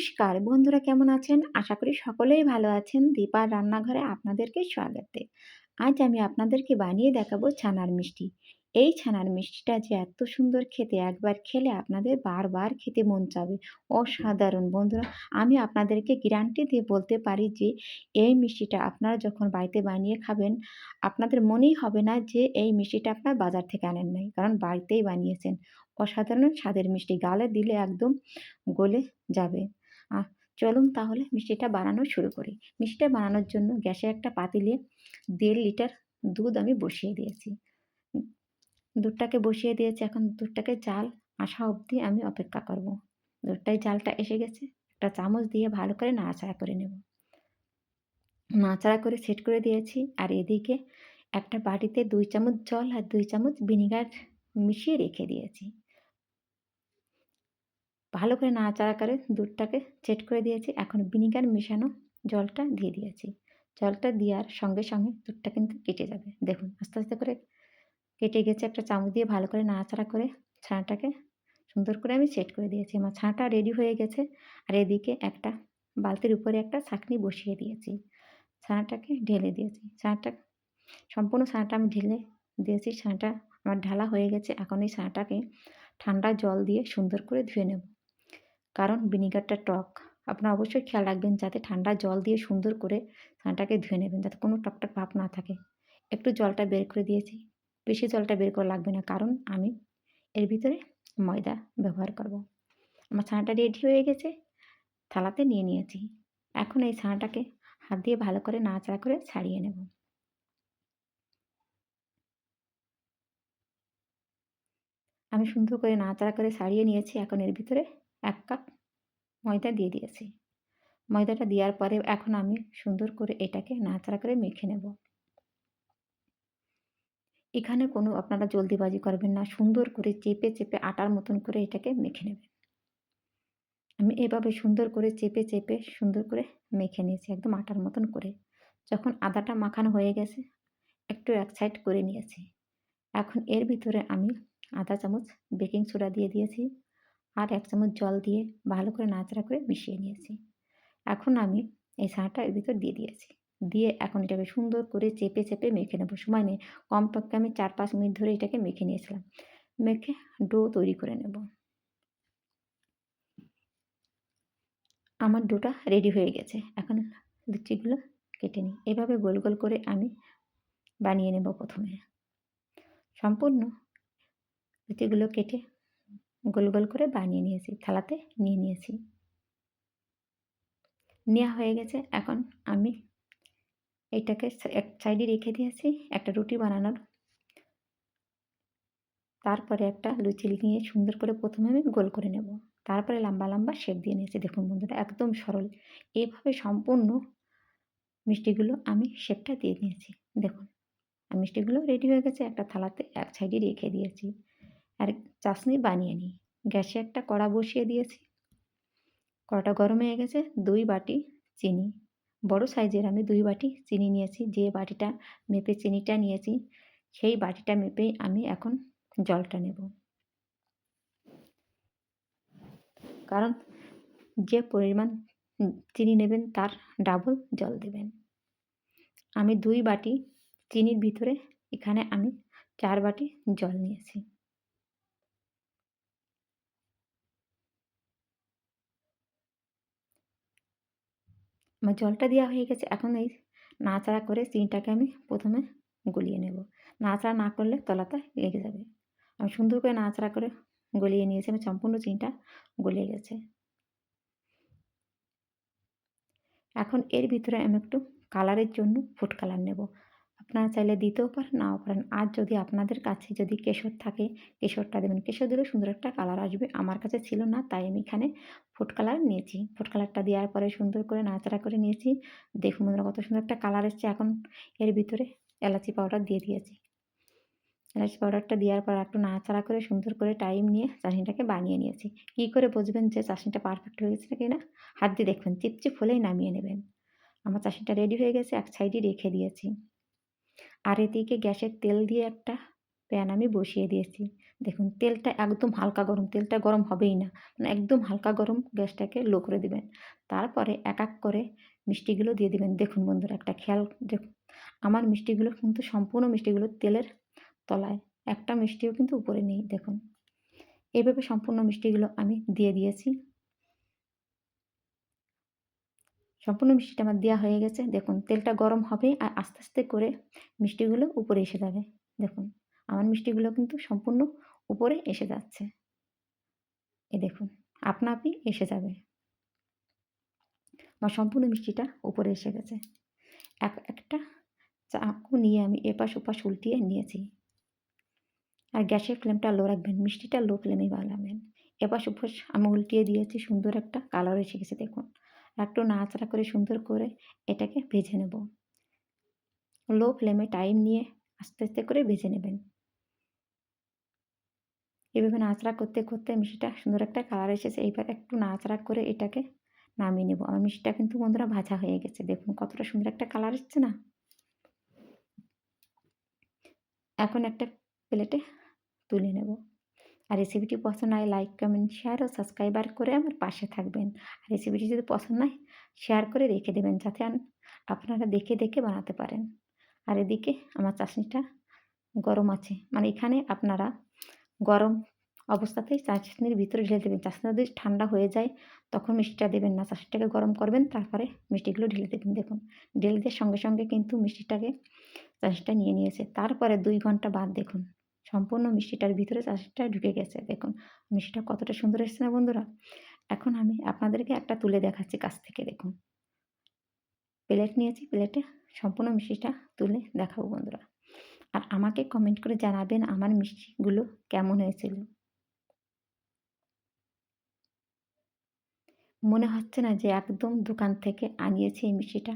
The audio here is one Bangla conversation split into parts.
নমস্কার। বন্ধুরা কেমন আছেন? আশা করি সকলেই ভালো আছেন। দীপার রান্নাঘরে আপনাদেরকে স্বাগতে। আজ আমি আপনাদেরকে বানিয়ে দেখাবো ছানার মিষ্টি। এই ছানার মিষ্টিটা যে এত সুন্দর খেতে, একবার খেলে আপনাদের বারবার খেতে মন চাবে। অসাধারণ বন্ধুরা, আমি আপনাদেরকে গ্যারান্টি দিয়ে বলতে পারি যে, এই মিষ্টিটা আপনারা যখন বাড়িতে বানিয়ে খাবেন, আপনাদের মনেই হবে না যে এই মিষ্টিটা আপনার বাজার থেকে আনেন নাই। কারণ বাড়িতেই বানিয়েছেন। অসাধারণ স্বাদের মিষ্টি। গালে দিলে একদম গলে যাবে। চলুন তাহলে মিষ্টিটা বানানো শুরু করি। মিষ্টিটা বানানোর জন্য গ্যাসে একটা পাতিলে দেড় লিটার দুধ আমি বসিয়ে দিয়েছি। দুধটাকে বসিয়ে দিয়েছি। এখন দুধটাকে জাল আসা অবধি আমি অপেক্ষা করব। দুধটাই জালটা এসে গেছে। একটা চামচ দিয়ে ভালো করে নাড়াচাড়া করে নেব। নাড়াচাড়া করে সেট করে দিয়েছি। আর এদিকে একটা বাটিতে দুই চামচ জল আর দুই চামচ ভিনিগার মিশিয়ে রেখে দিয়েছি। ভালো করে নাড়াচাড়া করে দুধটাকে সেট করে দিয়েছি। এখন ভিনিগার মেশানো জলটা দিয়ে দিয়েছি। জলটা দেওয়ার সঙ্গে সঙ্গে দুধটা কিন্তু কেটে যাবে। দেখুন, আস্তে আস্তে করে কেটে গেছে একটা চামচ দিয়ে ভালো করে নাড়াচাড়া করে ছানাটাকে সুন্দর করে আমি সেট করে দিয়েছি। আমার ছানাটা রেডি হয়ে গেছে আর এদিকে একটা বালতির উপরে একটা ছাঁকনি বসিয়ে দিয়েছি। ছানাটাকে ঢেলে দিয়েছি। ছানাটা, সম্পূর্ণ ছানাটা আমি ঢেলে দিয়েছি। ছানাটা আমার ঢালা হয়ে গেছে। এখন এই ছানাটাকে ঠান্ডা জল দিয়ে সুন্দর করে ধুয়ে নেব। কারণ ভিনিগারটা টক। আপনারা অবশ্যই খেয়াল রাখবেন যাতে ঠান্ডা জল দিয়ে সুন্দর করে ছানাটাকে ধুয়ে নেবেন, যাতে কোনো টকটক ভাব না থাকে। একটু জলটা বের করে দিয়েছি। বেশি জলটা বের করা লাগবে না, কারণ আমি এর ভিতরে ময়দা ব্যবহার করব। আমার ছানাটা রেডি হয়ে গেছে, থালাতে নিয়ে নিয়েছি। এখন এই ছানাটাকে হাত দিয়ে ভালো করে নাড়াচাড়া করে ছাড়িয়ে নেব। আমি সুন্দর করে নাড়াচাড়া করে ছাড়িয়ে নিয়েছি, এখন এর ভিতরে এক কাপ ময়দা দিয়ে দিয়েছি। ময়দাটা দেওয়ার পরে এখন আমি সুন্দর করে এটাকে নাড়াচাড়া করে মেখে নেব। এখানে কোনো আপনারা জলদিবাজি করবেন না, সুন্দর করে চেপে চেপে আটার মতন করে এটাকে মেখে নেবেন। আমি এভাবে সুন্দর করে চেপে চেপে সুন্দর করে মেখে নিয়েছি, একদম আটার মতন করে। যখন আদাটা মাখানো হয়ে গেছে, একটু এক সাইড করে নিয়েছি। এখন এর ভিতরে আমি আধা চামচ বেকিং সোডা দিয়ে দিয়েছি। আর এক চামচ জল দিয়ে ভালো করে নাচড়া করে মিশিয়ে নিয়েছি। এখন আমি এই ছানাটা এর ভিতর দিয়ে দিয়েছি। দিয়ে এখন এটাকে সুন্দর করে চেপে চেপে মেখে নেব। সময় নেই, কমপক্ষে আমি চার, পাঁচ মিনিট ধরে এটাকে মেখে নিয়েছিলাম। মেখে ডো তৈরি করে নেব। আমার ডোটা রেডি হয়ে গেছে। এখন লুচিগুলো কেটে নিই। এভাবে গোল গোল করে আমি বানিয়ে নেব প্রথমে। সম্পূর্ণ লুচিগুলো কেটে গোল গোল করে বানিয়ে নিয়েছি, থালাতে নিয়ে নিয়েছি। নেওয়া হয়ে গেছে। এখন আমি এটাকে এক সাইডে রেখে দিয়েছি, একটা রুটি বানানোর। তারপরে একটা লুচি নিয়ে সুন্দর করে প্রথমে আমি গোল করে নেব। তারপরে লম্বা লম্বা শেপ দিয়ে নিয়েছি। দেখুন বন্ধুরা, একদম সরল। এইভাবে সম্পূর্ণ মিষ্টিগুলো আমি শেপটা দিয়ে দিয়েছি। দেখুন, মিষ্টিগুলো রেডি হয়ে গেছে। একটা থালাতে এক সাইডে রেখে দিয়েছি। আর চাশনি বানিয়ে নিই গ্যাসে একটা কড়া বসিয়ে দিয়েছি। কড়াটা গরম হয়ে গেছে, দুই বাটি চিনি। বড় সাইজের আমি দুই বাটি চিনি নিয়েছি। যে বাটিটা মেপে চিনিটা নিয়েছি, সেই বাটিটা মেপেই আমি এখন জলটা নেব। কারণ যে পরিমাণ চিনি নেবেন, তার ডাবল জল দেবেন। আমি দুই বাটি চিনির ভিতরে এখানে আমি চার বাটি জল নিয়েছি। আমার জলটা দেওয়া হয়ে গেছে, এখন এই নাড়াচাড়া করে চিনিটাকে আমি প্রথমে গলিয়ে নেব। নাড়াচাড়া না করলে তলাটা লেগে যাবে। আমি সুন্দর করে নাড়াচাড়া করে গলিয়ে নিয়েছি আমি সম্পূর্ণ চিনিটা গলিয়ে গেছে। এখন এর ভিতরে আমি একটু কালারের জন্য ফুড কালার নেব। আপনারা চাইলে দিতেও পারেন, নাও পারেন। আর যদি আপনাদের কাছে যদি কেশর থাকে, কেশরটা দেবেন। কেশর দিলে সুন্দর একটা কালার আসবে। আমার কাছে ছিল না, তাই আমি এখানে ফুড কালার নিয়েছি। ফুড কালারটা দেওয়ার পরে সুন্দর করে নাড়াচাড়া করে নিয়েছি। দেখুন বন্ধুরা, কত সুন্দর একটা কালার এসছে। এখন এর ভিতরে এলাচি পাউডার দিয়ে দিয়েছি। এলাচি পাউডারটা দেওয়ার পর একটু নাড়াচাড়া করে সুন্দর করে টাইম নিয়ে চাটনিটাকে বানিয়ে নিয়েছি। কী করে বুঝবেন যে চাটনিটা পারফেক্ট হয়ে গেছে নাকি না হাত দিয়ে দেখবেন চিপচিপ হলেই নামিয়ে নেবেন। আমার চাটনিটা রেডি হয়ে গেছে, এক সাইডে রেখে দিয়েছি। আর এদিকে গ্যাসের তেল দিয়ে একটা প্যান আমি বসিয়ে দিয়েছি। দেখুন, তেলটা একদম হালকা গরম, তেলটা গরম হবেই না। মানে একদম হালকা গরম গ্যাসটাকে লো করে দিবেন। তারপরে এক এক করে মিষ্টিগুলো দিয়ে দিবেন। দেখুন বন্ধুরা, একটা খেয়াল দেখুন, আমার মিষ্টিগুলো কিন্তু সম্পূর্ণ মিষ্টিগুলো তেলের তলায়। একটা মিষ্টিও কিন্তু উপরে নেই, দেখুন। এভাবে সম্পূর্ণ মিষ্টিগুলো আমি দিয়ে দিয়েছি। সম্পূর্ণ মিষ্টিটা আমার দেওয়া হয়ে গেছে। দেখুন, তেলটা গরম হবে আর আস্তে আস্তে করে মিষ্টিগুলো উপরে এসে যাবে। দেখুন, আমার মিষ্টিগুলো কিন্তু সম্পূর্ণ উপরে এসে যাচ্ছে। এ দেখুন, আপনা আপনি এসে যাবে। আমার সম্পূর্ণ মিষ্টিটা উপরে এসে গেছে। এক, একটা চাকু নিয়ে আমি এপাশ ওপাশ উল্টিয়ে নিয়েছি। আর গ্যাসের ফ্লেমটা লো রাখবেন, মিষ্টিটা লো ফ্লেমে বানাবেন। এপাশ ওপাশ আমি উল্টিয়ে দিয়েছি, সুন্দর একটা কালার এসে গেছে, দেখুন। একটু নাড়াচাড়া করে সুন্দর করে এটাকে ভেজে নেব। লো ফ্লেমে টাইম নিয়ে আস্তে আস্তে করে ভেজে নেবেন। এভাবে নাচড়া করতে করতে মিষ্টিটা সুন্দর একটা কালার এসেছে। এইবার একটু নাচড়া করে এটাকে নামিয়ে নেব। আমার মিষ্টিটা কিন্তু বন্ধুরা ভাজা হয়ে গেছে। দেখুন কতটা সুন্দর একটা কালার এসছে না? এখন একটা প্লেটে তুলে নেব। আর রেসিপিটি পছন্দ হয় লাইক কমেন্ট শেয়ার ও সাবস্ক্রাইবার করে আমার পাশে থাকবেন। আর রেসিপিটি যদি পছন্দ হয় শেয়ার করে রেখে দেবেন যাতে আপনারা দেখে দেখে বানাতে পারেন। আর এদিকে আমার চাশনিটা গরম আছে। মানে এখানে আপনারা গরম অবস্থাতেই চাশনির ভিতরে ঢেলে দেবেন। চাশনিটা যদি ঠান্ডা হয়ে যায়, তখন মিষ্টিটা দেবেন না। চাশনিটাকে গরম করবেন, তারপরে মিষ্টিগুলো ঢেলে দেবেন। দেখুন, ঢেলে দেওয়ার সঙ্গে সঙ্গে কিন্তু মিষ্টিটাকে চাশনিটা নিয়ে নিয়েছে। তারপরে দুই ঘণ্টা বাদ দেখুন। সম্পূর্ণ মিষ্টিটার ভিতরে চাষটা ঢুকে গেছে। দেখুন, মিষ্টিটা কতটা সুন্দর এসেছে না বন্ধুরা? এখন আমি আপনাদেরকে একটা তুলে দেখাচ্ছি কাছ থেকে, দেখুন। প্লেট নিয়েছি প্লেটে সম্পূর্ণ মিষ্টিটা তুলে দেখাবো বন্ধুরা। আর আমাকে কমেন্ট করে জানাবেন আমার মিষ্টিগুলো কেমন হয়েছিল। মনে হচ্ছে না যে একদম দোকান থেকে আনিয়েছি এই মিষ্টিটা।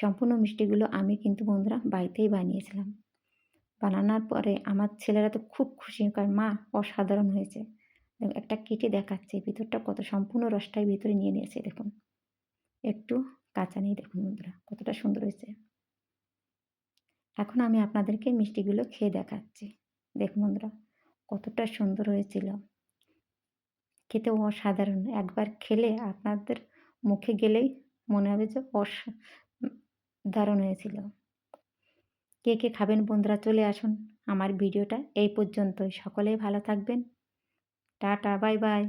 সম্পূর্ণ মিষ্টিগুলো আমি কিন্তু বন্ধুরা বাড়িতেই বানিয়েছিলাম। বানানোর পরে আমার ছেলেরা তো খুব খুশি, কারণ মা অসাধারণ হয়েছে। একটা কেটে দেখাচ্ছে, ভিতরটা কত সম্পূর্ণ রসটাই ভিতরে নিয়ে নিয়েছে, দেখুন। একটু কাঁচা নিয়ে দেখুন বন্ধুরা, কতটা সুন্দর হয়েছে। এখন আমি আপনাদেরকে মিষ্টিগুলো খেয়ে দেখাচ্ছি। দেখুন বন্ধুরা, কতটা সুন্দর হয়েছিল। খেতে অসাধারণ। একবার খেলে আপনাদের মুখে গেলেই মনে হবে যে অসাধারণ হয়েছিল। কে কে খাবেন বন্ধুরা চলে আসুন আমার ভিডিওটা এই পর্যন্তই। সকলেই ভালো থাকবেন। Tata, bye bye.